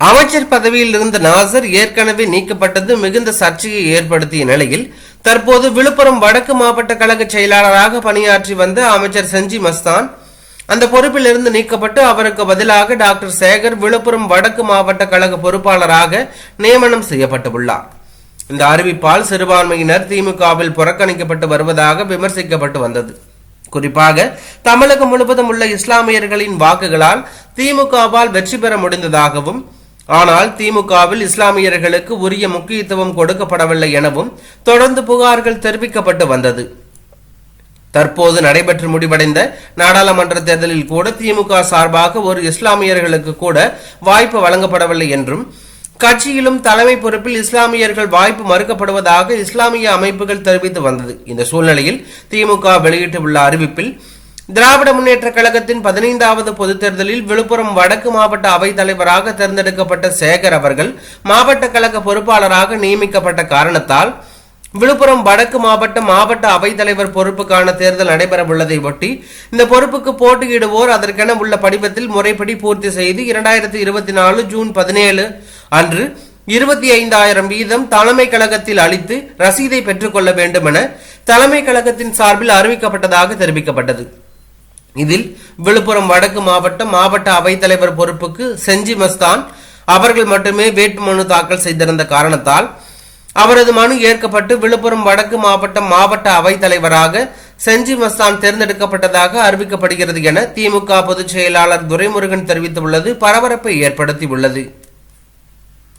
அமைச்சர் பதவியில் இருந்த நாசர் ஏற்கனவே நீக்கப்பட்டது மிகுந்த சர்ச்சையை ஏற்படுத்திய நிலையில் தற்போது விழுப்புரம் வடக்கு மாவட்ட கழக செயலாளராக பணியாற்றி வந்த அமைச்சர் செஞ்சி மஸ்தான் அந்த பொறுப்பில் இருந்து நீக்கப்பட்டு அவருக்கு பதிலாக டாக்டர் சேகர் விழுப்புரம் வடக்கு மாவட்ட கழக பொறுப்பாளராக நியமனம் செய்யப்பட்டுள்ளார். இந்த அறிவிப்பால் சிறுபான்மையினர் திமுகவில் புறக்கணிக்கப்பட்டு வருவதாக விமர்சிக்கப்பட்டு வந்தது. குறிப்பாக தமிழகம் முழுவதும் உள்ள இஸ்லாமியர்களின் வாக்குகளால் திமுகவால் வெற்றி பெற முடிந்ததாகவும் ஆனால் திமுகவில் இஸ்லாமியர்களுக்கு உரிய முக்கியத்துவம் கொடுக்கப்படவில்லை எனவும் தொடர்ந்து புகார்கள் தெரிவிக்கப்பட்டு வந்தது. தற்போது நடைபெற்று முடிவடைந்த நாடாளுமன்ற தேர்தலில் கூட திமுக சார்பாக ஒரு இஸ்லாமியர்களுக்கு கூட வாய்ப்பு வழங்கப்படவில்லை என்றும் கட்சியிலும் தலைமை பொறுப்பில் இஸ்லாமியர்கள் வாய்ப்பு மறுக்கப்படுவதாக இஸ்லாமிய அமைப்புகள் தெரிவித்து வந்தது. இந்த சூழ்நிலையில் திமுக வெளியிட்டுள்ள அறிவிப்பில் திராவிட முன்னேற்ற கழகத்தின் பதினைந்தாவது பொதுத் தேர்தலில் விழுப்புரம் வடக்கு மாவட்ட அவைத் தலைவராக தேர்ந்தெடுக்கப்பட்ட சேகர் அவர்கள் மாவட்ட கழக பொறுப்பாளராக நியமிக்கப்பட்ட காரணத்தால் விழுப்புரம் வடக்கு மாவட்ட மாவட்ட அவைத்தலைவர் பொறுப்புக்கான தேர்தல் நடைபெறவுள்ளதை ஒட்டி இந்த பொறுப்புக்கு போட்டியிடுவோர் அதற்கென உள்ள படிவத்தில் முறைப்படி பூர்த்தி செய்து இரண்டாயிரத்தி இருபத்தி நாலு ஜூன் பதினேழு அன்று இருபத்தி ஐந்தாயிரம் வீதம் தலைமை கழகத்தில் அளித்து ரசீதை பெற்றுக்கொள்ள வேண்டும் என தலைமை கழகத்தின் சார்பில் அறிவிக்கப்பட்டதாக தெரிவிக்கப்பட்டது. இதில் விழுப்புரம் வடக்கு மாவட்ட மாவட்ட அவைத்தலைவர் பொறுப்புக்கு செஞ்சி மஸ்தான் அவர்கள் மட்டுமே வேட்புமனு தாக்கல் செய்திருந்த காரணத்தால் அவரது மனு ஏற்கப்பட்டு விழுப்புரம் வடக்கு மாவட்ட மாவட்ட அவைத்தலைவராக செஞ்சி மஸ்தான் தேர்ந்தெடுக்கப்பட்டதாக அறிவிக்கப்படுகிறது என திமுக பொதுச் செயலாளர் துரைமுருகன் தெரிவித்துள்ளது. பரபரப்பை ஏற்படுத்தியுள்ளது.